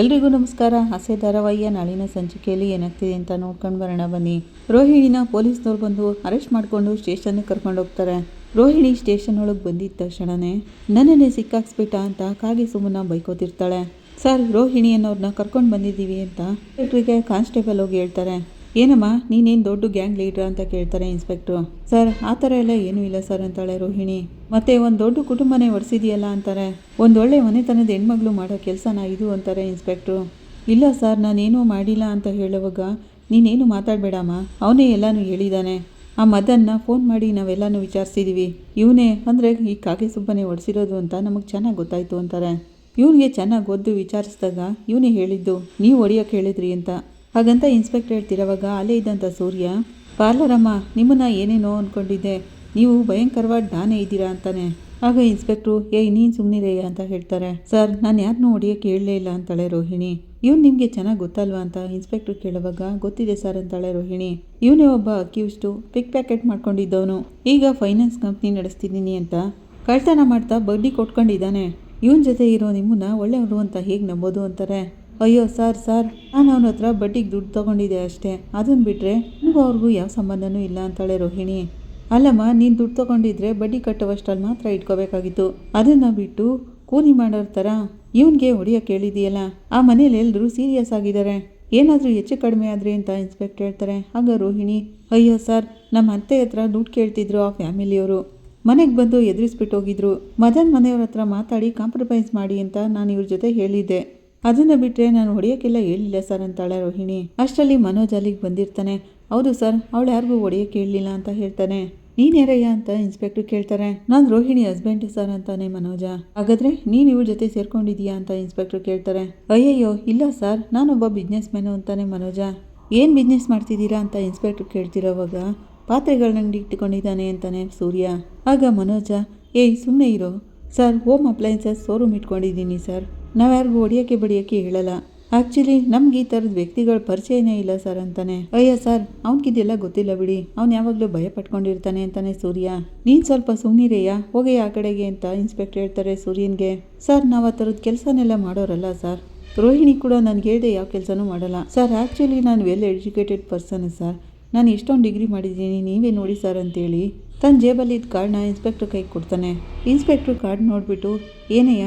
ಎಲ್ರಿಗೂ ನಮಸ್ಕಾರ. ಹಸೆ ಧಾರಾವಾಹಿಯ ನಾಳಿನ ಸಂಚಿಕೆಯಲ್ಲಿ ಏನಾಗ್ತಿದೆ ಅಂತ ನೋಡ್ಕೊಂಡು ಬರೋಣ ಬನ್ನಿ. ರೋಹಿಣಿನ ಪೊಲೀಸ್ನವ್ರು ಬಂದು ಅರೆಸ್ಟ್ ಮಾಡಿಕೊಂಡು ಸ್ಟೇಷನ್ಗೆ ಕರ್ಕೊಂಡು ಹೋಗ್ತಾರೆ. ರೋಹಿಣಿ ಸ್ಟೇಷನ್ ಒಳಗೆ ಬಂದಿದ್ದ ತಕ್ಷಣನೇ, ನನ್ನನ್ನೇ ಸಿಕ್ಕಾಕ್ಸ್ಬಿಟ್ಟ ಅಂತ ಕಾಗೆ ಸುಮ್ಮನ ಬೈಕೋತಿರ್ತಾಳೆ. ಸರ್ ರೋಹಿಣಿ ಅನ್ನೋರ್ನ ಕರ್ಕೊಂಡು ಬಂದಿದ್ದೀವಿ ಅಂತ ಕಾನ್ಸ್ಟೇಬಲ್ ಹೋಗಿ ಹೇಳ್ತಾರೆ. ಏನಮ್ಮ, ನೀನೇನು ದೊಡ್ಡ ಗ್ಯಾಂಗ್ ಲೀಡ್ರಾ ಅಂತ ಕೇಳ್ತಾರೆ ಇನ್ಸ್ಪೆಕ್ಟ್ರು? ಸರ್, ಆ ಥರ ಎಲ್ಲ ಏನೂ ಇಲ್ಲ ಸರ್ ಅಂತಾಳೆ ರೋಹಿಣಿ. ಮತ್ತೆ ಒಂದು ದೊಡ್ಡ ಕುಟುಂಬನೇ ಒಡಿಸಿದೆಯಲ್ಲ ಅಂತಾರೆ. ಒಂದೊಳ್ಳೆ ಮನೆತನದ ಹೆಣ್ಮಗಳು ಮಾಡೋ ಕೆಲಸನ ಇದು ಅಂತಾರೆ ಇನ್ಸ್ಪೆಕ್ಟ್ರು. ಇಲ್ಲ ಸರ್, ನಾನೇನೂ ಮಾಡಿಲ್ಲ ಅಂತ ಹೇಳುವಾಗ ನೀನೇನು ಮಾತಾಡಬೇಡಮ್ಮ, ಅವನೇ ಎಲ್ಲನೂ ಹೇಳಿದ್ದಾನೆ ಆ ಮದನ್ನ ಫೋನ್ ಮಾಡಿ ನಾವೆಲ್ಲನೂ ವಿಚಾರಿಸಿದ್ದೀವಿ ಇವನೇ ಅಂದರೆ ಈ ಕಾಗೆ ಸುಬ್ಬನೇ ಒಡಿಸಿರೋದು ಅಂತ ನಮಗೆ ಚೆನ್ನಾಗಿ ಗೊತ್ತಾಯಿತು ಅಂತಾರೆ. ಇವನಿಗೆ ಚೆನ್ನಾಗಿ ಓದ್ದು ವಿಚಾರಿಸಿದಾಗ ಇವನೇ ಹೇಳಿದ್ದು, ನೀವು ಹೊಡಿಯೋಕೆ ಹೇಳಿದ್ರಿ ಅಂತ. ಹಾಗಂತ ಇನ್ಸ್ಪೆಕ್ಟರ್ ಹೇಳ್ತಿರೋವಾಗ ಅಲ್ಲೇ ಇದ್ದಂಥ ಸೂರ್ಯ, ಪಾರ್ಲರಮ್ಮ, ನಿಮ್ಮನ್ನ ಏನೇನೋ ಅಂದ್ಕೊಂಡಿದ್ದೆ ನೀವು ಭಯಂಕರವಾದ ಡಾನೆ ಇದ್ದೀರಾ ಅಂತಾನೆ. ಆಗ ಇನ್ಸ್ಪೆಕ್ಟ್ರು ಏಯ್ ನೀನು ಸುಮ್ಮನಿರಯ್ಯ ಅಂತ ಹೇಳ್ತಾರೆ. ಸರ್, ನಾನು ಯಾರನ್ನೂ ಹೊಡಿಯೋಕೆ ಹೇಳಲೇ ಇಲ್ಲ ಅಂತಾಳೆ ರೋಹಿಣಿ. ಇವ್ನು ನಿಮಗೆ ಚೆನ್ನಾಗಿ ಗೊತ್ತಲ್ವಾ ಅಂತ ಇನ್ಸ್ಪೆಕ್ಟ್ರು ಕೇಳುವಾಗ, ಗೊತ್ತಿದೆ ಸರ್ ಅಂತಾಳೆ ರೋಹಿಣಿ. ಇವನೇ ಒಬ್ಬ ಅಕ್ಯೂಸ್ಟು, ಪಿಕ್ ಪ್ಯಾಕೆಟ್ ಮಾಡ್ಕೊಂಡಿದ್ದವನು. ಈಗ ಫೈನಾನ್ಸ್ ಕಂಪ್ನಿ ನಡೆಸ್ತಿದ್ದೀನಿ ಅಂತ ಕಳ್ತನ ಮಾಡ್ತಾ ಬಡ್ಡಿ ಕೊಟ್ಕೊಂಡಿದ್ದಾನೆ. ಇವನ ಜೊತೆ ಇರೋ ನಿಮ್ಮನ್ನ ಒಳ್ಳೆಯವರು ಅಂತ ಹೇಗೆ ನಂಬೋದು ಅಂತಾರೆ. ಅಯ್ಯೋ, ಸರ್ ಸರ್, ನಾನು ಅವನ ಹತ್ರ ಬಡ್ಡಿಗೆ ದುಡ್ಡು ತೊಗೊಂಡಿದ್ದೆ ಅಷ್ಟೇ. ಅದನ್ನು ಬಿಟ್ಟರೆ ನನಗೂ ಅವ್ರಿಗೂ ಯಾವ ಸಂಬಂಧನೂ ಇಲ್ಲ ಅಂತಾಳೆ ರೋಹಿಣಿ. ಅಲ್ಲಮ್ಮ, ನೀನು ದುಡ್ಡು ತೊಗೊಂಡಿದ್ರೆ ಬಡ್ಡಿ ಕಟ್ಟುವಷ್ಟಲ್ಲಿ ಮಾತ್ರ ಇಟ್ಕೋಬೇಕಾಗಿತ್ತು. ಅದನ್ನು ಬಿಟ್ಟು ಕೂಲಿ ಮಾಡೋರ ಥರ ಇವನಿಗೆ ಹೊಡಿಯೋಕೆ ಹೇಳಿದೆಯಲ್ಲ ಆ ಮನೇಲಿ ಎಲ್ಲರೂ ಸೀರಿಯಸ್ ಆಗಿದ್ದಾರೆ ಏನಾದರೂ ಹೆಚ್ಚು ಕಡಿಮೆ ಆದರೆ ಅಂತ ಇನ್ಸ್ಪೆಕ್ಟರ್ ಹೇಳ್ತಾರೆ. ಆಗ ರೋಹಿಣಿ, ಅಯ್ಯೋ, ಸರ್ ನಮ್ಮ ಅತ್ತೆ ಹತ್ರ ದುಡ್ಡು ಕೇಳ್ತಿದ್ರು ಆ ಫ್ಯಾಮಿಲಿಯವರು. ಮನೆಗೆ ಬಂದು ಎದುರಿಸ್ಬಿಟ್ಟು ಹೋಗಿದ್ರು. ಮದನ್ ಮನೆಯವ್ರ ಹತ್ರ ಮಾತಾಡಿ ಕಾಂಪ್ರಮೈಸ್ ಮಾಡಿ ಅಂತ ನಾನು ಇವ್ರ ಜೊತೆ ಹೇಳಿದ್ದೆ. ಅದನ್ನು ಬಿಟ್ಟರೆ ನಾನು ಹೊಡೆಯೋಕ್ಕೆಲ್ಲ ಹೇಳಿಲ್ಲ ಸರ್ ಅಂತಾಳೆ ರೋಹಿಣಿ. ಅಷ್ಟರಲ್ಲಿ ಮನೋಜ್ ಅಲ್ಲಿಗೆ ಬಂದಿರ್ತಾನೆ. ಹೌದು ಸರ್ ಅವಳು ಯಾರಿಗೂ ಹೊಡೆಯೋಕ್ಕೆ ಹೇಳಲಿಲ್ಲ ಅಂತ ಹೇಳ್ತಾನೆ. ನೀನೇರಯ್ಯ ಅಂತ ಇನ್ಸ್ಪೆಕ್ಟರ್ ಕೇಳ್ತಾರೆ. ನಾನು ರೋಹಿಣಿ ಹಸ್ಬೆಂಡ್ ಸರ್ ಅಂತಾನೆ ಮನೋಜ. ಹಾಗಾದ್ರೆ ನೀನು ಇವ್ರ ಜೊತೆ ಸೇರ್ಕೊಂಡಿದೀಯಾ ಅಂತ ಇನ್ಸ್ಪೆಕ್ಟರ್ ಕೇಳ್ತಾರೆ. ಅಯ್ಯಯ್ಯೋ, ಇಲ್ಲ ಸರ್ ನಾನೊಬ್ಬ ಬಿಸ್ನೆಸ್ ಮ್ಯಾನು ಅಂತಾನೆ ಮನೋಜ. ಏನು ಬಿಸ್ನೆಸ್ ಮಾಡ್ತಿದ್ದೀರಾ ಅಂತ ಇನ್ಸ್ಪೆಕ್ಟರ್ ಕೇಳ್ತಿರೋವಾಗ ಪಾತ್ರೆಗಳನ್ನ ಅಂಗಡಿ ಇಟ್ಕೊಂಡಿದ್ದಾನೆ ಅಂತಾನೆ ಸೂರ್ಯ. ಆಗ ಮನೋಜ, ಏಯ್ ಸುಮ್ಮನೆ ಇರೋ. ಸರ್ ಹೋಮ್ ಅಪ್ಲೈನ್ಸಸ್ ಶೋರೂಮ್ ಇಟ್ಕೊಂಡಿದ್ದೀನಿ ಸರ್ ನಾವ್ಯಾರಿಗೂ ಹೊಡಿಯೋಕ್ಕೆ ಬಡಿಯೋಕ್ಕೆ ಹೇಳಲ್ಲ. ಆ್ಯಕ್ಚುಲಿ ನಮ್ಗೆ ಈ ಥರದ ವ್ಯಕ್ತಿಗಳ ಪರಿಚಯನೇ ಇಲ್ಲ ಸರ್ ಅಂತಾನೆ. ಅಯ್ಯ ಸರ್, ಅವ್ನಿಗಿದೆಲ್ಲ ಗೊತ್ತಿಲ್ಲ ಬಿಡಿ. ಅವ್ನು ಯಾವಾಗಲೂ ಭಯ ಪಟ್ಕೊಂಡಿರ್ತಾನೆ ಅಂತಾನೆ ಸೂರ್ಯ. ನೀನು ಸ್ವಲ್ಪ ಸುಮ್ಮನಿರೆಯಾ ಹೋಗಿ ಆ ಕಡೆಗೆ ಅಂತ ಇನ್ಸ್ಪೆಕ್ಟರ್ ಹೇಳ್ತಾರೆ ಸೂರ್ಯನ್ಗೆ. ಸರ್, ನಾವು ಆ ಥರದ ಕೆಲಸನೆಲ್ಲ ಮಾಡೋರಲ್ಲ ಸರ್. ರೋಹಿಣಿ ಕೂಡ ನನಗೆ ಹೇಳಿದೆ ಯಾವ ಕೆಲಸನೂ ಮಾಡಲ್ಲ. ಸರ್ ಆ್ಯಕ್ಚುಲಿ ನಾನು ವೆಲ್ ಎಜುಕೇಟೆಡ್ ಪರ್ಸನ್ ಸರ್. ನಾನು ಎಷ್ಟೊಂದು ಡಿಗ್ರಿ ಮಾಡಿದ್ದೀನಿ, ನೀವೇ ನೋಡಿ ಸರ್ ಅಂತೇಳಿ. ತನ್ನ ಜೇಬಲ್ಲಿ ಇದ್ದ ಕಾರ್ಡ್ನ ಇನ್ಸ್ಪೆಕ್ಟ್ರ್ ಕೈಗೆ ಕೊಡ್ತಾನೆ. ಇನ್ಸ್ಪೆಕ್ಟ್ರ್ ಕಾರ್ಡ್ ನೋಡಿಬಿಟ್ಟು, ಏನಯ್ಯ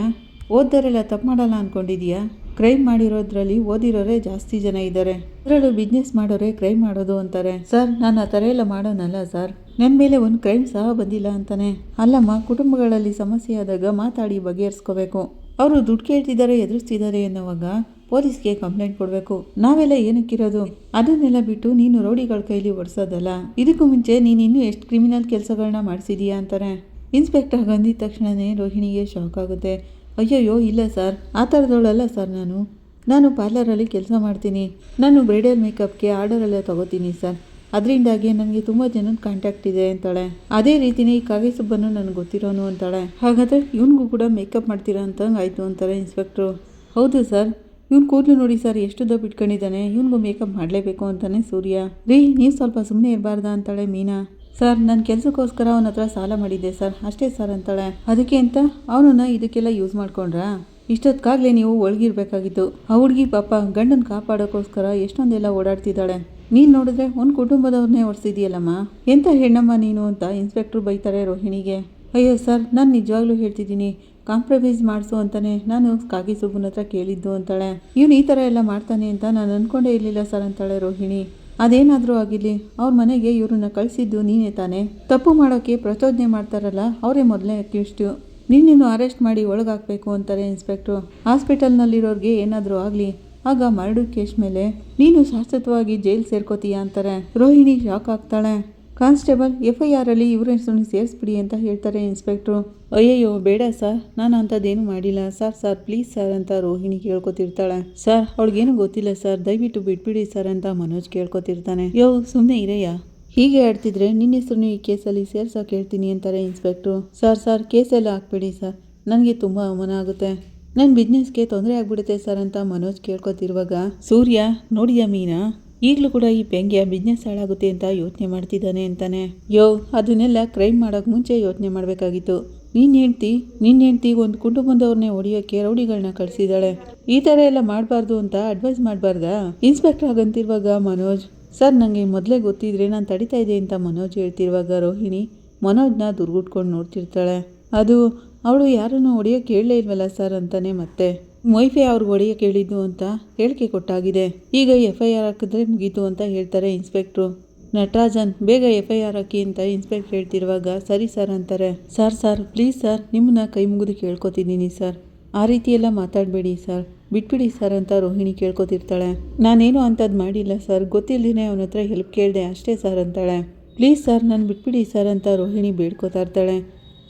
ಓದ್ದವರೆಲ್ಲ ತಪ್ಪು ಮಾಡಲ್ಲ ಅಂದ್ಕೊಂಡಿದೀಯಾ ಕ್ರೈಮ್ ಮಾಡಿರೋದ್ರಲ್ಲಿ ಓದಿರೋರೇ ಜಾಸ್ತಿ ಜನ ಇದ್ದಾರೆ. ಅದರಲ್ಲೂ ಬಿಸ್ನೆಸ್ ಮಾಡೋರೇ ಕ್ರೈಮ್ ಮಾಡೋದು ಅಂತಾರೆ. ಸರ್ ನಾನು ಆ ಥರ ಎಲ್ಲ ಮಾಡೋನಲ್ಲ ಸರ್ ನನ್ನ ಮೇಲೆ ಒಂದು ಕ್ರೈಮ್ ಸಹ ಬಂದಿಲ್ಲ ಅಂತಾನೆ. ಅಲ್ಲಮ್ಮ, ಕುಟುಂಬಗಳಲ್ಲಿ ಸಮಸ್ಯೆ ಆದಾಗ ಮಾತಾಡಿ ಬಗೆಹರಿಸ್ಕೋಬೇಕು. ಅವರು ದುಡ್ಡು ಕೇಳ್ತಿದ್ದಾರೆ, ಎದುರಿಸ್ತಿದ್ದಾರೆ ಎನ್ನುವಾಗ ಪೊಲೀಸ್ಗೆ ಕಂಪ್ಲೇಂಟ್ ಕೊಡಬೇಕು. ನಾವೆಲ್ಲ ಏನಕ್ಕಿರೋದು? ಅದನ್ನೆಲ್ಲ ಬಿಟ್ಟು ನೀನು ರೌಡಿಗಳ ಕೈಲಿ ಒಡ್ಸೋದಲ್ಲ ಇದಕ್ಕೂ ಮುಂಚೆ ನೀನು ಇನ್ನೂ ಎಷ್ಟು ಕ್ರಿಮಿನಲ್ ಕೆಲಸಗಳನ್ನ ಮಾಡಿಸಿದೀಯಾ ಅಂತಾರೆ. ಇನ್ಸ್ಪೆಕ್ಟರ್ ಬಂದಿದ್ದ ತಕ್ಷಣವೇ ರೋಹಿಣಿಗೆ ಶಾಕ್ ಆಗುತ್ತೆ. ಅಯ್ಯಯ್ಯೋ, ಇಲ್ಲ ಸರ್. ಆ ಥರದವಳಲ್ಲ ಸರ್ ನಾನು. ನಾನು ಪಾರ್ಲರಲ್ಲಿ ಕೆಲಸ ಮಾಡ್ತೀನಿ. ನಾನು ಬ್ರೈಡಲ್ ಮೇಕಪ್ಗೆ ಆರ್ಡರೆಲ್ಲ ತಗೋತೀನಿ ಸರ್. ಅದರಿಂದಾಗಿ ನನಗೆ ತುಂಬ ಜನದ ಕಾಂಟ್ಯಾಕ್ಟ್ ಇದೆ ಅಂತಾಳೆ. ಅದೇ ರೀತಿನೇ ಈ ಕಾಗೆ ಸುಬ್ಬನ್ನು ನನಗೆ ಗೊತ್ತಿರೋನು ಅಂತಾಳೆ. ಹಾಗಾದರೆ ಇವನಿಗೂ ಕೂಡ ಮೇಕಪ್ ಮಾಡ್ತೀರಾ ಅಂತಂಗೆ ಆಯಿತು ಅಂತಾರೆ ಇನ್ಸ್ಪೆಕ್ಟ್ರು. ಹೌದು ಸರ್. ಇವ್ನು ಕೂದಲು ನೋಡಿ ಸರ್ ಎಷ್ಟು ದಪ್ಪ ಇಟ್ಕೊಂಡಿದ್ದಾನೆ. ಇವನಿಗೂ ಮೇಕಪ್ ಮಾಡಲೇಬೇಕು ಅಂತಾನೆ ಸೂರ್ಯ. ರೀ, ನೀವು ಸ್ವಲ್ಪ ಸುಮ್ಮನೆ ಇರಬಾರ್ದಾ ಅಂತಾಳೆ ಮೀನಾ. ಸರ್ ನನ್ನ ಕೆಲಸಕ್ಕೋಸ್ಕರ ಅವನ ಹತ್ರ ಸಾಲ ಮಾಡಿದ್ದೆ ಸರ್. ಅಷ್ಟೇ ಸರ್ ಅಂತಾಳೆ. ಅದಕ್ಕೆ ಅಂತ ಅವನನ್ನ ಇದಕ್ಕೆಲ್ಲ ಯೂಸ್ ಮಾಡ್ಕೊಂಡ್ರಾ? ಇಷ್ಟೊತ್ತಾಗಲೇ ನೀವು ಒಳಗಿರ್ಬೇಕಾಗಿತ್ತು. ಆ ಹುಡುಗಿ ಪಾಪ ಗಂಡನ ಕಾಪಾಡೋಕ್ಕೋಸ್ಕರ ಎಷ್ಟೊಂದೆಲ್ಲ ಓಡಾಡ್ತಿದ್ದಾಳೆ. ನೀನು ನೋಡಿದ್ರೆ ಒಂದು ಕುಟುಂಬದವ್ರನ್ನೇ ಹೊಡ್ಸಿದ್ಯಲ್ಲಮ್ಮ ಎಂಥ ಹೆಣ್ಣಮ್ಮ ನೀನು ಅಂತ ಇನ್ಸ್ಪೆಕ್ಟ್ರು ಬೈತಾರೆ ರೋಹಿಣಿಗೆ. ಅಯ್ಯೋ ಸರ್, ನಾನು ನಿಜವಾಗ್ಲೂ ಹೇಳ್ತಿದ್ದೀನಿ. ಕಾಂಪ್ರಮೈಸ್ ಮಾಡಿಸು ಅಂತಾನೆ ನಾನು ಕಾಗಿ ಸುಬ್ಬನ ಹತ್ರ ಕೇಳಿದ್ದು ಅಂತಾಳೆ. ಇವನು ಈ ಥರ ಎಲ್ಲ ಮಾಡ್ತಾನೆ ಅಂತ ನಾನು ಅಂದ್ಕೊಂಡೇ ಇರಲಿಲ್ಲ ಸರ್ ಅಂತಾಳೆ ರೋಹಿಣಿ. ಅದೇನಾದರೂ ಆಗಿರಲಿ, ಅವ್ರ ಮನೆಗೆ ಇವ್ರನ್ನ ಕಳಿಸಿದ್ದು ನೀನೇ ತಾನೇ. ತಪ್ಪು ಮಾಡೋಕ್ಕೆ ಪ್ರಚೋದನೆ ಮಾಡ್ತಾರಲ್ಲ, ಅವರೇ ಮೊದಲೇ ಅಕ್ಯೂಸ್ಟು. ನಿನ್ನೇನು ಅರೆಸ್ಟ್ ಮಾಡಿ ಒಳಗಾಕಬೇಕು ಅಂತಾರೆ ಇನ್ಸ್ಪೆಕ್ಟ್ರು. ಹಾಸ್ಪಿಟಲ್ನಲ್ಲಿರೋರಿಗೆ ಏನಾದರೂ ಆಗಲಿ, ಆಗ ಮರಡು ಕೇಸ್ ಮೇಲೆ. ನೀನು ಶಾಶ್ವತವಾಗಿ ಜೈಲ್ ಸೇರ್ಕೋತೀಯ ಅಂತಾರೆ. ರೋಹಿಣಿ ಶಾಕ್ ಆಗ್ತಾಳೆ. ಕಾನ್ಸ್ಟೇಬಲ್ ಎಫ್ ಐ ಆರಲ್ಲಿ ಇವ್ರ ಹೆಸರನ್ನು ಸೇರಿಸ್ಬಿಡಿ ಅಂತ ಹೇಳ್ತಾರೆ ಇನ್ಸ್ಪೆಕ್ಟ್ರು. ಅಯ್ಯಯ್ಯೋ, ಬೇಡ ಸರ್. ನಾನು ಅಂಥದ್ದೇನು ಮಾಡಿಲ್ಲ. ಸರ್ ಸರ್, ಪ್ಲೀಸ್ ಸರ್ ಅಂತ ರೋಹಿಣಿ ಕೇಳ್ಕೊತಿರ್ತಾಳೆ. ಸರ್, ಅವಳಿಗೇನು ಗೊತ್ತಿಲ್ಲ ಸರ್. ದಯವಿಟ್ಟು ಬಿಟ್ಬಿಡಿ ಸರ್ ಅಂತ ಮನೋಜ್ ಕೇಳ್ಕೊತಿರ್ತಾನೆ. ಯೋ ಸುಮ್ಮನೆ ಇರಯ್ಯ. ಹೀಗೆ ಆಡ್ತಿದ್ರೆ ನಿನ್ನ ಹೆಸರನ್ನು ಈ ಕೇಸಲ್ಲಿ ಸೇರ್ಸೋಕೆ ಹೇಳ್ತೀನಿ ಅಂತಾರೆ ಇನ್ಸ್ಪೆಕ್ಟ್ರು. ಸರ್ ಸರ್, ಕೇಸೆಲ್ಲ ಹಾಕ್ಬೇಡಿ ಸರ್. ನನಗೆ ತುಂಬ ಅವಮಾನ ಆಗುತ್ತೆ. ನನ್ನ ಬಿಸ್ನೆಸ್ಗೆ ತೊಂದರೆ ಆಗ್ಬಿಡುತ್ತೆ ಸರ್ ಅಂತ ಮನೋಜ್ ಕೇಳ್ಕೊತಿರುವಾಗ, ಸೂರ್ಯ, ನೋಡಿಯಾ ಮೀನಾ? ಈಗಲೂ ಕೂಡ ಈ ಪೆಂಗ್ಯ ಬಿಸ್ನೆಸ್ ಹಾಳಾಗುತ್ತೆ ಅಂತ ಯೋಚನೆ ಮಾಡ್ತಿದ್ದಾನೆ ಅಂತಾನೆ. ಯೋ, ಅದನ್ನೆಲ್ಲ ಕ್ರೈಮ್ ಮಾಡೋಕೆ ಮುಂಚೆ ಯೋಚನೆ ಮಾಡಬೇಕಾಗಿತ್ತು. ನೀನ್ ಹೆಂಡ್ತಿ ನಿನ್ನ ಹೆಂಡ್ತಿ ಒಂದು ಕುಟುಂಬದವ್ರನ್ನೇ ಹೊಡಿಯೋಕ್ಕೆ ರೌಡಿಗಳನ್ನ ಕಳಿಸಿದಾಳೆ ಈ ಥರ ಎಲ್ಲ ಮಾಡಬಾರ್ದು ಅಂತ ಅಡ್ವೈಸ್ ಮಾಡಬಾರ್ದಾ? ಇನ್ಸ್ಪೆಕ್ಟರ್ ಆಗಂತಿರುವಾಗ ಮನೋಜ್, ಸರ್ ನನಗೆ ಮೊದಲೇ ಗೊತ್ತಿದ್ರೆ ನಾನು ತಡಿತಾ ಇದ್ದೆ ಅಂತ ಮನೋಜ್ ಹೇಳ್ತಿರುವಾಗ ರೋಹಿಣಿ ಮನೋಜ್ನ ದುರ್ಗುಟ್ಕೊಂಡು ನೋಡ್ತಿರ್ತಾಳೆ. ಅದು, ಅವಳು ಯಾರನ್ನು ಹೊಡಿಯೋಕ್ಕೆ ಹೇಳಲೇ ಇಲ್ವಲ್ಲ ಸರ್? ಅಂತಾನೆ ಮತ್ತೆ. ಮೊಯ್ಫೆ ಅವ್ರಿಗೆ ಒಡೆಯ ಕೇಳಿದ್ದು ಅಂತ ಹೇಳಿಕೆ ಕೊಟ್ಟಾಗಿದೆ. ಈಗ ಎಫ್ ಐ ಆರ್ ಹಾಕಿದ್ರೆ ಮುಗೀತು ಅಂತ ಹೇಳ್ತಾರೆ ಇನ್ಸ್ಪೆಕ್ಟ್ರು. ನಟರಾಜನ್, ಬೇಗ ಎಫ್ ಐ ಆರ್ ಹಾಕಿ ಅಂತ ಇನ್ಸ್ಪೆಕ್ಟ್ ಹೇಳ್ತಿರುವಾಗ, ಸರಿ ಸರ್ ಅಂತಾರೆ. ಸರ್ ಸರ್, ಪ್ಲೀಸ್ ಸರ್, ನಿಮ್ಮನ್ನ ಕೈ ಮುಗಿದು ಕೇಳ್ಕೊತಿದ್ದೀನಿ ಸರ್. ಆ ರೀತಿ ಎಲ್ಲ ಮಾತಾಡಬೇಡಿ ಸರ್. ಬಿಟ್ಬಿಡಿ ಸರ್ ಅಂತ ರೋಹಿಣಿ ಕೇಳ್ಕೊತಿರ್ತಾಳೆ. ನಾನೇನು ಅಂಥದ್ದು ಮಾಡಿಲ್ಲ ಸರ್. ಗೊತ್ತಿಲ್ಲದೇ ಅವನ ಹತ್ರ ಹೆಲ್ಪ್ ಕೇಳಿದೆ ಅಷ್ಟೇ ಸರ್ ಅಂತಾಳೆ. ಪ್ಲೀಸ್ ಸರ್, ನಾನು ಬಿಟ್ಬಿಡಿ ಸರ್ ಅಂತ ರೋಹಿಣಿ ಬೇಡ್ಕೋತಾ ಇರ್ತಾಳೆ.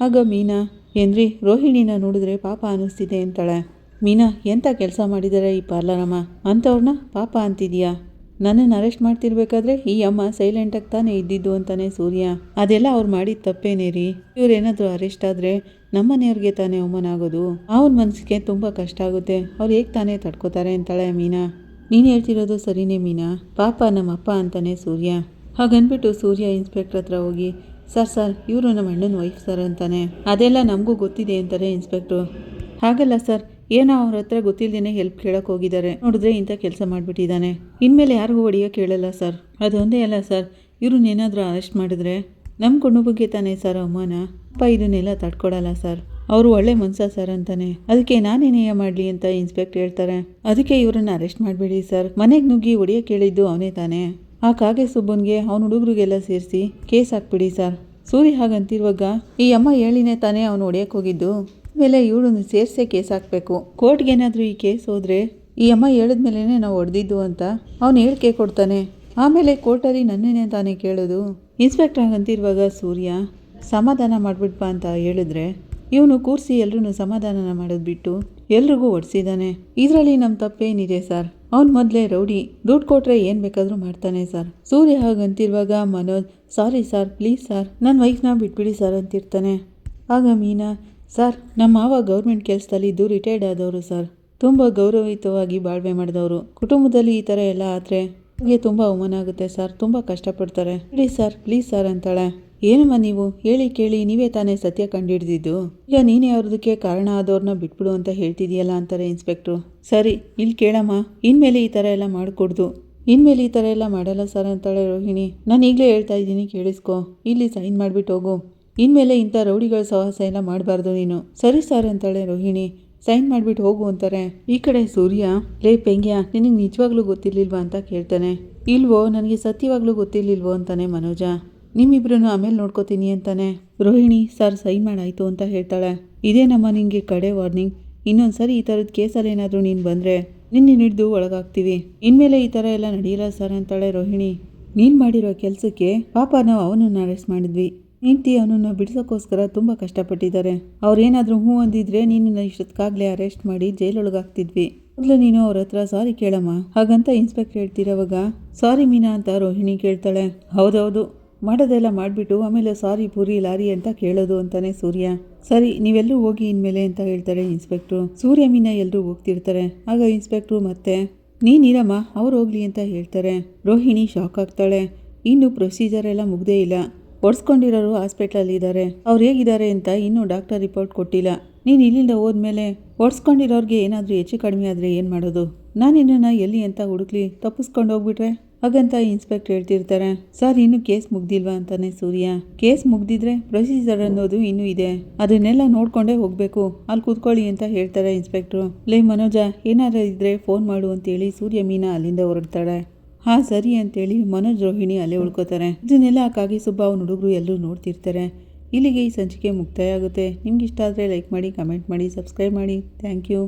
ಆಗ ಮೀನಾ, ಏನ್ರಿ, ರೋಹಿಣಿನ ನೋಡಿದ್ರೆ ಪಾಪ ಅನ್ನಿಸ್ತಿದೆ ಅಂತಾಳೆ. ಮೀನಾ ಎಂಥ ಕೆಲಸ ಮಾಡಿದ್ದಾರೆ ಈ ಪಾರ್ಲರಮ್ಮ? ಅಂಥವ್ರನ್ನ ಪಾಪ ಅಂತಿದೆಯಾ? ನನ್ನನ್ನು ಅರೆಸ್ಟ್ ಮಾಡ್ತಿರ್ಬೇಕಾದ್ರೆ ಈ ಅಮ್ಮ ಸೈಲೆಂಟಾಗಿ ತಾನೇ ಇದ್ದಿದ್ದು ಅಂತಾನೆ ಸೂರ್ಯ. ಅದೆಲ್ಲ ಅವ್ರು ಮಾಡಿದ ತಪ್ಪೇನೇ ರೀ? ಇವ್ರೇನಾದರೂ ಅರೆಸ್ಟ್ ಆದರೆ ನಮ್ಮನೆಯವ್ರಿಗೆ ತಾನೇ ಅವಮಾನ ಆಗೋದು. ಅವನ ಮನಸ್ಸಿಗೆ ತುಂಬ ಕಷ್ಟ ಆಗುತ್ತೆ. ಅವ್ರು ಹೇಗೆ ತಾನೇ ತಡ್ಕೋತಾರೆ ಅಂತಾಳೆ ಮೀನಾ. ನೀನು ಹೇಳ್ತಿರೋದು ಸರಿನೇ ಮೀನಾ? ಪಾಪ ನಮ್ಮಪ್ಪ ಅಂತಾನೆ ಸೂರ್ಯ. ಹಾಗನ್ಬಿಟ್ಟು ಸೂರ್ಯ ಇನ್ಸ್ಪೆಕ್ಟರ್ ಹತ್ರ ಹೋಗಿ, ಸರ್ ಸರ್, ಇವರು ನಮ್ಮ ಅಣ್ಣನ ವೈಫ್ ಸರ್ ಅಂತಾನೆ. ಅದೆಲ್ಲ ನಮಗೂ ಗೊತ್ತಿದೆ ಅಂತಾರೆ ಇನ್ಸ್ಪೆಕ್ಟ್ರು ಹಾಗಲ್ಲ ಸರ್ ಏನೋ ಅವ್ರ ಹತ್ರ ಗೊತ್ತಿಲ್ಲದೇನೆ ಹೆಲ್ಪ್ ಕೇಳಕ್ಕೆ ಹೋಗಿದ್ದಾರೆ. ನೋಡಿದ್ರೆ ಇಂಥ ಕೆಲಸ ಮಾಡಿಬಿಟ್ಟಿದ್ದಾನೆ. ಇನ್ಮೇಲೆ ಯಾರಿಗೂ ಹೊಡಿಯೋ ಕೇಳಲ್ಲ ಸರ್. ಅದೊಂದೇ ಅಲ್ಲ ಸರ್. ಇವ್ರನ್ನೇನಾದರೂ ಅರೆಸ್ಟ್ ಮಾಡಿದ್ರೆ ನಮ್ಮ ಕುಟುಂಬಕ್ಕೆ ತಾನೇ ಸರ್ ಅಮ್ಮನ ಅಪ್ಪ ಇದನ್ನೆಲ್ಲ ತಡ್ಕೊಡಲ್ಲ ಸರ್. ಅವರು ಒಳ್ಳೆ ಮನ್ಸ ಸರ್ ಅಂತಾನೆ. ಅದಕ್ಕೆ ನಾನೇನೇಯ ಮಾಡಲಿ ಅಂತ ಇನ್ಸ್ಪೆಕ್ಟರ್ ಹೇಳ್ತಾರೆ. ಅದಕ್ಕೆ ಇವರನ್ನ ಅರೆಸ್ಟ್ ಮಾಡಬೇಡಿ ಸರ್. ಮನೆಗೆ ನುಗ್ಗಿ ಹೊಡಿಯ ಕೇಳಿದ್ದು ಅವನೇ ತಾನೆ. ಆ ಕಾಗೆ ಸುಬ್ಬನ್ಗೆ ಅವನ ಹುಡುಗರಿಗೆಲ್ಲ ಸೇರಿಸಿ ಕೇಸ್ ಹಾಕ್ಬಿಡಿ ಸರ್. ಸೂರಿ ಹಾಗಂತಿರುವಾಗ ಈ ಅಮ್ಮ ಹೇಳಿನೇ ತಾನೇ ಅವನು ಹೊಡಿಯಕ್ಕೆ ಹೋಗಿದ್ದು. ಆಮೇಲೆ ಇವಳನ್ನು ಸೇರಿಸೇ ಕೇಸ್ ಹಾಕಬೇಕು. ಕೋರ್ಟ್ಗೇನಾದರೂ ಈ ಕೇಸ್ ಹೋದರೆ ಈ ಅಮ್ಮ ಹೇಳಿದ್ಮೇಲೆ ನಾವು ಹೊಡೆದಿದ್ದು ಅಂತ ಅವನು ಹೇಳಿಕೆ ಕೊಡ್ತಾನೆ. ಆಮೇಲೆ ಕೋರ್ಟಲ್ಲಿ ನನ್ನೇ ತಾನೇ ಕೇಳೋದು. ಇನ್ಸ್ಪೆಕ್ಟರ್ ಆಗಂತಿರುವಾಗ ಸೂರ್ಯ, ಸಮಾಧಾನ ಮಾಡಿಬಿಟ್ಪ ಅಂತ ಹೇಳಿದ್ರೆ ಇವನು ಕೂರಿಸಿ ಎಲ್ಲರೂ ಸಮಾಧಾನನ ಮಾಡೋದು ಬಿಟ್ಟು ಎಲ್ರಿಗೂ ಒಡಿಸಿದ್ದಾನೆ ಇದರಲ್ಲಿ ನಮ್ಮ ತಪ್ಪೇನಿದೆ ಸರ್. ಅವ್ನು ಮೊದಲೇ ರೌಡಿ. ದುಡ್ಡು ಕೊಟ್ಟರೆ ಏನು ಬೇಕಾದರೂ ಮಾಡ್ತಾನೆ sir. Surya ಹಾಗಂತಿರುವಾಗ Manoj, sorry sir, please sir. ನನ್ನ ವೈಫ್ನ ಬಿಟ್ಬಿಡಿ ಸರ್ ಅಂತಿರ್ತಾನೆ. ಆಗ ಮೀನಾ ಸರ್. ನಮ್ಮ ಮಾವ ಗೌರ್ಮೆಂಟ್ ಕೆಲಸದಲ್ಲಿದ್ದು ರಿಟೈರ್ಡ್ ಆದವರು ಸರ್. ತುಂಬ ಗೌರವಯುತವಾಗಿ ಬಾಳ್ವೆ ಮಾಡಿದವರು. ಕುಟುಂಬದಲ್ಲಿ ಈ ಥರ ಎಲ್ಲ ಆದರೆ ಅವ್ರಿಗೆ ತುಂಬ ಅವಮಾನ ಆಗುತ್ತೆ ಸರ್. ತುಂಬ ಕಷ್ಟಪಡ್ತಾರೆ. ಹೇಳಿ ಸರ್ ಪ್ಲೀಸ್ ಸರ್ ಅಂತಾಳೆ. ಏನಮ್ಮ ನೀವು? ಹೇಳಿ ಕೇಳಿ, ನೀವೇ ತಾನೇ ಸತ್ಯ ಕಂಡುಹಿಡಿದಿದ್ದು? ಈಗ ನೀನೇ ಅವ್ರದಕ್ಕೆ ಕಾರಣ ಆದವ್ರನ್ನ ಬಿಟ್ಬಿಡು ಅಂತ ಹೇಳ್ತಿದೀಯಲ್ಲ ಅಂತಾರೆ ಇನ್ಸ್ಪೆಕ್ಟ್ರು ಸರಿ, ಇಲ್ಲಿ ಕೇಳಮ್ಮ. ಇನ್ಮೇಲೆ ಈ ಥರ ಎಲ್ಲ ಮಾಡಿಕೊಡ್ದು. ಇನ್ಮೇಲೆ ಈ ಥರ ಎಲ್ಲ ಮಾಡಲ್ಲ ಸರ್ ಅಂತಾಳೆ ರೋಹಿಣಿ. ನಾನು ಈಗಲೇ ಹೇಳ್ತಾ ಇದ್ದೀನಿ, ಕೇಳಿಸ್ಕೊ. ಇಲ್ಲಿ ಸೈನ್ ಮಾಡಿಬಿಟ್ಟು ಹೋಗು. ಇನ್ಮೇಲೆ ಇಂಥ ರೌಡಿಗಳ ಸಾಹಸ ಎಲ್ಲ ಮಾಡಬಾರ್ದು ನೀನು. ಸರಿ ಸರ್ ಅಂತಾಳೆ ರೋಹಿಣಿ. ಸೈನ್ ಮಾಡಿಬಿಟ್ಟು ಹೋಗು ಅಂತಾರೆ. ಈ ಕಡೆ ಸೂರ್ಯ, ಲೇ ಪೆಂಗ್ಯ, ನಿನಗೆ ನಿಜವಾಗ್ಲೂ ಗೊತ್ತಿರ್ಲಿಲ್ವಾ ಅಂತ ಕೇಳ್ತಾನೆ. ಇಲ್ವೋ, ನನಗೆ ಸತ್ಯವಾಗ್ಲೂ ಗೊತ್ತಿರ್ಲಿಲ್ವೋ ಅಂತಾನೆ ಮನೋಜ. ನಿಮ್ಮಿಬ್ರು ಆಮೇಲೆ ನೋಡ್ಕೋತೀನಿ ಅಂತಾನೆ. ರೋಹಿಣಿ, ಸರ್ ಸೈನ್ ಮಾಡಾಯ್ತು ಅಂತ ಹೇಳ್ತಾಳೆ. ಇದೇನಮ್ಮ ನಿಂಗೆ ಕಡೆ ವಾರ್ನಿಂಗ್? ಇನ್ನೊಂದು ಸರಿ ಈ ಥರದ ಕೇಸಲ್ಲಿ ಏನಾದರೂ ನೀನು ಬಂದರೆ ನಿನ್ನೆ ಹಿಡಿದು ಒಳಗಾಗ್ತೀವಿ. ಇನ್ಮೇಲೆ ಈ ಥರ ಎಲ್ಲ ನಡೆಯಲ್ಲ ಸರ್ ಅಂತಾಳೆ ರೋಹಿಣಿ. ನೀನು ಮಾಡಿರೋ ಕೆಲಸಕ್ಕೆ ಪಾಪ ನಾವು ಅವನನ್ನು ಅರೆಸ್ಟ್ ಮಾಡಿದ್ವಿ. ಹೆಂಡ್ತಿ ಅವನನ್ನು ಬಿಡಿಸೋಕ್ಕೋಸ್ಕರ ತುಂಬ ಕಷ್ಟಪಟ್ಟಿದ್ದಾರೆ. ಅವ್ರೇನಾದರೂ ಹ್ಞೂ ಅಂದಿದ್ರೆ ನೀನು ಇಷ್ಟೊತ್ತಿಗಾಗಲೇ ಅರೆಸ್ಟ್ ಮಾಡಿ ಜೈಲೊಳಗಾಗ್ತಿದ್ವಿ ಮೊದಲು ನೀನು ಅವ್ರ ಹತ್ರ ಸಾರಿ ಕೇಳಮ್ಮ. ಹಾಗಂತ ಇನ್ಸ್ಪೆಕ್ಟರ್ ಹೇಳ್ತಿರವಾಗ ಸಾರಿ ಮೀನಾ ಅಂತ ರೋಹಿಣಿ ಕೇಳ್ತಾಳೆ. ಹೌದೌದು. ಮಾಡೋದೆಲ್ಲ ಮಾಡಿಬಿಟ್ಟು ಆಮೇಲೆ ಸಾರಿ ಪೂರಿ, ಲಾರಿ ಅಂತ ಕೇಳೋದು ಅಂತಾನೆ ಸೂರ್ಯ. ಸರಿ, ನೀವೆಲ್ಲರೂ ಹೋಗಿ ಇನ್ಮೇಲೆ ಅಂತ ಹೇಳ್ತಾರೆ ಇನ್ಸ್ಪೆಕ್ಟ್ರು ಸೂರ್ಯ ಮೀನಾ ಎಲ್ಲರೂ ಹೋಗ್ತಿರ್ತಾರೆ. ಆಗ ಇನ್ಸ್ಪೆಕ್ಟ್ರು ಮತ್ತೆ ನೀನಿರಮ್ಮ ಅವ್ರು ಹೋಗ್ಲಿ ಅಂತ ಹೇಳ್ತಾರೆ. ರೋಹಿಣಿ ಶಾಕ್ ಆಗ್ತಾಳೆ. ಇನ್ನು ಪ್ರೊಸೀಜರ್ ಎಲ್ಲ ಮುಗ್ದೇ ಇಲ್ಲ. ಒಡ್ಸ್ಕೊಂಡಿರೋರು ಹಾಸ್ಪಿಟ್ಲಲ್ಲಿ ಇದ್ದಾರೆ ಅವ್ರು ಹೇಗಿದ್ದಾರೆ ಅಂತ ಇನ್ನೂ ಡಾಕ್ಟರ್ ರಿಪೋರ್ಟ್ ಕೊಟ್ಟಿಲ್ಲ. ನೀನು ಇಲ್ಲಿಂದ ಹೋದ್ಮೇಲೆ ಒಡ್ಸ್ಕೊಂಡಿರೋರ್ಗೆ ಏನಾದರೂ ಹೆಚ್ಚು ಕಡಿಮೆ ಆದರೆ ಏನು ಮಾಡೋದು? ನಾನು ನಿನ್ನನ್ನು ಎಲ್ಲಿ ಅಂತ ಹುಡುಕ್ಲಿ ತಪ್ಪಿಸ್ಕೊಂಡು ಹೋಗ್ಬಿಟ್ರೆ? ಹಾಗಂತ ಇನ್ಸ್ಪೆಕ್ಟರ್ ಹೇಳ್ತಿರ್ತಾರೆ. ಸರ್, ಇನ್ನು ಕೇಸ್ ಮುಗ್ದಿಲ್ವಾ? ಅಂತಾನೆ ಸೂರ್ಯ. ಕೇಸ್ ಮುಗ್ದಿದ್ರೆ ಪ್ರೊಸೀಜರ್ ಅನ್ನೋದು ಇನ್ನೂ ಇದೆ. ಅದನ್ನೆಲ್ಲ ನೋಡ್ಕೊಂಡೇ ಹೋಗ್ಬೇಕು. ಅಲ್ಲಿ ಕೂತ್ಕೊಳ್ಳಿ ಅಂತ ಹೇಳ್ತಾರೆ ಇನ್ಸ್ಪೆಕ್ಟ್ರು ಲೇ ಮನೋಜ, ಏನಾದ್ರೂ ಇದ್ರೆ ಫೋನ್ ಮಾಡು ಅಂತೇಳಿ ಸೂರ್ಯ ಮೀನಾ ಅಲ್ಲಿಂದ ಹೊರಡ್ತಾಳೆ. ಹಾ, ಸರಿ ಅಂತೇಳಿ ಮನೋಜ್ ರೋಹಿಣಿ ಅಲ್ಲೇ ಉಳ್ಕೋತಾರೆ. ಇದನ್ನೆಲ್ಲ ಕಾಗಿ ಸುಬ್ಬ ಅವ್ನ ಹುಡುಗರು ಎಲ್ಲರೂ ನೋಡ್ತಿರ್ತಾರೆ. ಇಲ್ಲಿಗೆ ಈ ಸಂಚಿಕೆ ಮುಕ್ತಾಯ ಆಗುತ್ತೆ. ನಿಮ್ಗೆ ಇಷ್ಟ ಆದರೆ ಲೈಕ್ ಮಾಡಿ ಕಮೆಂಟ್ ಮಾಡಿ ಸಬ್ಸ್ಕ್ರೈಬ್ ಮಾಡಿ. Thank you